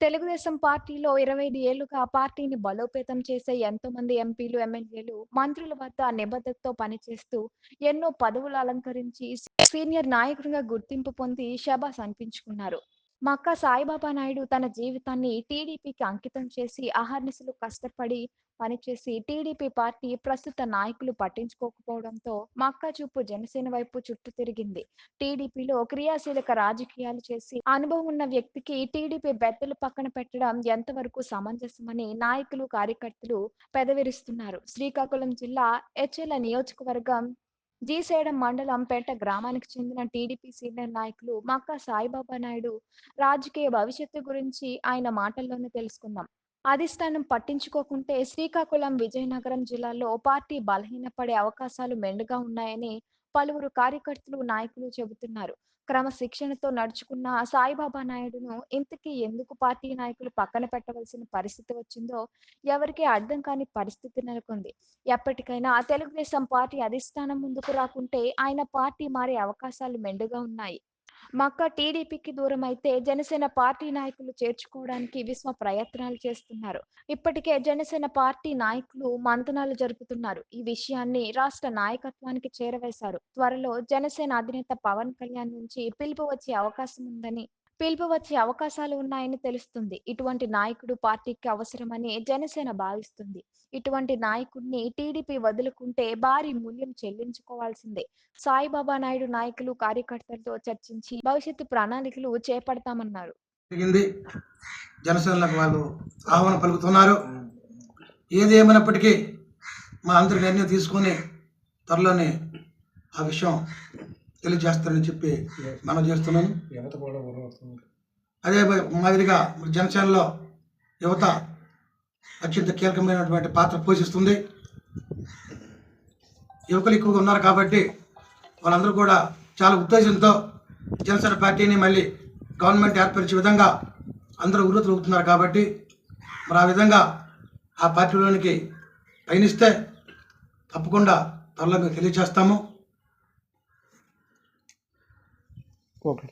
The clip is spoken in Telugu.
తెలుగుదేశం పార్టీలో ఇరవై ఐదు ఏళ్ళుగా పార్టీని బలోపేతం చేసే ఎంతో మంది ఎంపీలు ఎమ్మెల్యేలు మంత్రుల వద్ద నిబద్ధతతో పనిచేస్తూ ఎన్నో పదవులు అలంకరించి సీనియర్ నాయకుడిగా గుర్తింపు పొంది శబాస్ అనిపించుకున్నారు. మక్కా సాయిబాబా నాయుడు తన జీవితాన్ని టీడీపీకి అంకితం చేసి అహర్నిశలు కష్టపడి పనిచేసి టీడీపీ పార్టీ ప్రస్తుత నాయకులు పట్టించుకోకపోవడంతో మక్కా చూపు జనసేన వైపు చుట్టూ తిరిగింది. టీడీపీలో క్రియాశీలక రాజకీయాలు చేసి అనుభవం ఉన్న వ్యక్తికి టీడీపీ బెత్తలు పక్కన పెట్టడం ఎంతవరకు సమంజసమని నాయకులు కార్యకర్తలు పెదవిరుస్తున్నారు. శ్రీకాకుళం జిల్లా హెచ్ఎల్ నియోజకవర్గం జీసేడం మండలంపేట గ్రామానికి చెందిన టీడీపీ సీనియర్ నాయకులు మక్కా సాయిబాబా నాయుడు రాజకీయ భవిష్యత్తు గురించి ఆయన మాటల్లోనే తెలుసుకుందాం. అధిష్టానం పట్టించుకోకుంటే శ్రీకాకుళం విజయనగరం జిల్లాలో పార్టీ బలహీనపడే అవకాశాలు మెండుగా ఉన్నాయని పలువురు కార్యకర్తలు నాయకులు చెబుతున్నారు. క్రమశిక్షణతో నడుచుకున్న సాయిబాబా నాయుడును ఇంతకీ ఎందుకు పార్టీ నాయకులు పక్కన పెట్టవలసిన పరిస్థితి వచ్చిందో ఎవరికీ అర్థం కాని పరిస్థితి నెలకొంది. ఎప్పటికైనా తెలుగుదేశం పార్టీ అధిష్టానం ముందుకు రాకుంటే ఆయన పార్టీ మారే అవకాశాలు మెండుగా ఉన్నాయి. మక్క టీడీపీకి దూరం అయితే జనసేన పార్టీ నాయకులు చేర్చుకోవడానికి విశ్వ ప్రయత్నాలు చేస్తున్నారు. ఇప్పటికే జనసేన పార్టీ నాయకులు మంతనాలు జరుపుతున్నారు. ఈ విషయాన్ని రాష్ట్ర నాయకత్వానికి చేరవేశారు. త్వరలో జనసేన అధినేత పవన్ కళ్యాణ్ నుంచి పిలుపు వచ్చే అవకాశం ఉందని పిలుపు వచ్చే అవకాశాలు ఉన్నాయని తెలుస్తుంది. ఇటువంటి నాయకుడు పార్టీకి అవసరమని జనసేన భావిస్తుంది. ఇటువంటి నాయకుడిని టీడీపీ వదులుకుంటే భారీ మూల్యం చెల్లించుకోవాల్సిందే. సాయిబాబా నాయుడు నాయకులు కార్యకర్తలతో చర్చించి భవిష్యత్తు ప్రణాళికలు చేపడతామన్నారు. జరిగింది. జనసేనలకు వాళ్ళు ఆహ్వానం పలుకుతున్నారు. ఏది ఏమైనప్పటికీ మా అందరి నిర్ణయం తీసుకొని త్వరలోనే ఆ విషయం తెలియజేస్తారని చెప్పి మనం చేస్తున్నాను. యువత కూడా అదే మాదిరిగా జనసేనలో యువత అత్యంత కీలకమైనటువంటి పాత్ర పోషిస్తుంది. యువకులు ఎక్కువగా ఉన్నారు కాబట్టి వాళ్ళందరూ కూడా చాలా ఉత్తేజంతో జనసేన పార్టీని మళ్ళీ గవర్నమెంట్ ఏర్పరిచే విధంగా అందరూ ఉరుతులుగుతున్నారు కాబట్టి మరి ఆ విధంగా ఆ పార్టీలోనికి పయనిస్తే తప్పకుండా త్వరలో తెలియజేస్తాము. ओके